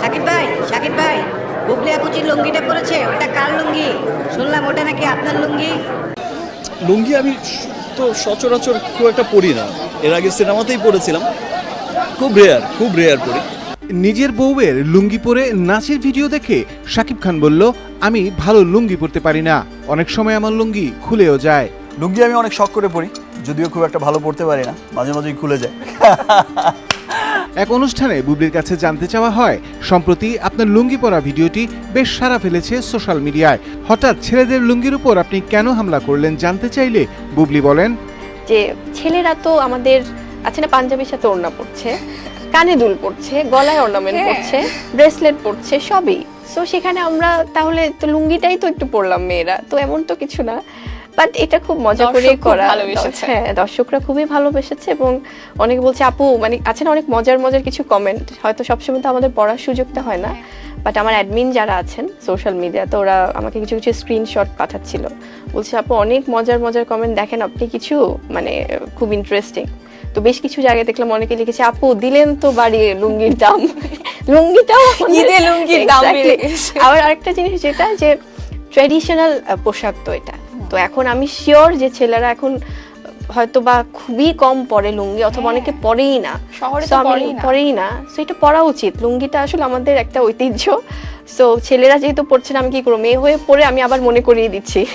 শাকিব ভাই শাকিব ভাই বুবলি আপুচি লুঙ্গিটা পরেছে ওটা কার লুঙ্গি? শুনলাম ওটা নাকি আপনার লুঙ্গি। লুঙ্গি আমি তো সচরাচর খুব একটা পরি না। এর আগে সিনেমাতেই পড়েছিলাম খুব রেয়ার খুব রেয়ার পরি। নিজের বউয়ের লুঙ্গি পরে নাচের ভিডিও দেখে শাকিব খান বলল আমি ভালো লুঙ্গি পরতে পারি না। অনেক সময় আমার লুঙ্গি খুলেও যায়। লুঙ্গি আমি অনেক শখ করে পরি যদিও খুব একটা ভালো পড়তে পারি না মাঝে মাঝেই খুলে যায়। এক অনুষ্ঠানে বুবলির কাছে জানতে চাওয়া হয় সম্প্রতি আপনার লুঙ্গি পরা ভিডিওটি বেশ সারা ফেলেছে সোশ্যাল মিডিয়ায়। হঠাৎ ছেলেদের লুঙ্গির উপর আপনি কেন হামলা করলেন জানতে চাইলে বুবলি বলেন। যে ছেলেরা তো আমাদের আছে না পাঞ্জাবির সাথে ওড়না পড়ছে কানে দুল পড়ছে গলায় অর্নামেন্ট হ্যাঁ। পড়ছে ব্রেসলেট পড়ছে সবই। সো সেখানে আমরা তাহলে তো লুঙ্গিটাই তো একটু পরলাম মেয়েরা তো এমন তো কিছু না। বাট এটা খুব মজা করে করা হ্যাঁ দর্শকরা খুবই ভালোবেসেছে এবং অনেক বলছে আপু মানে আছে না অনেক মজার মজার কিছু কমেন্ট হয়তো সবসময় তো আমাদের পড়ার সুযোগটা হয় না। বাট আমার অ্যাডমিন যারা আছেন সোশ্যাল মিডিয়াতে ওরা আমাকে কিছু কিছু স্ক্রিনশট পাঠাচ্ছিল। বলছে আপু অনেক মজার মজার কমেন্ট দেখেন আপনি কিছু মানে খুব ইন্টারেস্টিং তো বেশ কিছু জায়গায় দেখলাম অনেকে লিখেছে আপু দিলেন তো বাড়িয়ে লুঙ্গির দাম। লুঙ্গিটাও ঈদে লুঙ্গির দাম। আবার আরেকটা জিনিস যেটা যে ট্র্যাডিশনাল পোশাক তো এটা। তো এখন আমি শিওর যে ছেলেরা এখন হয়তো বা খুবই কম পরে লুঙ্গি অথবা অনেকে পরেই না। শহরে তো আমি পরেই না। পরেই না। সো এটা পরা উচিত। লুঙ্গিটা আসলে আমাদের একটা ঐতিহ্য। সো ছেলেরা যেহেতু পড়ছে না আমি কি করব? মেয়ে হয়ে পরে আমি আবার মনে করিয়ে দিচ্ছি।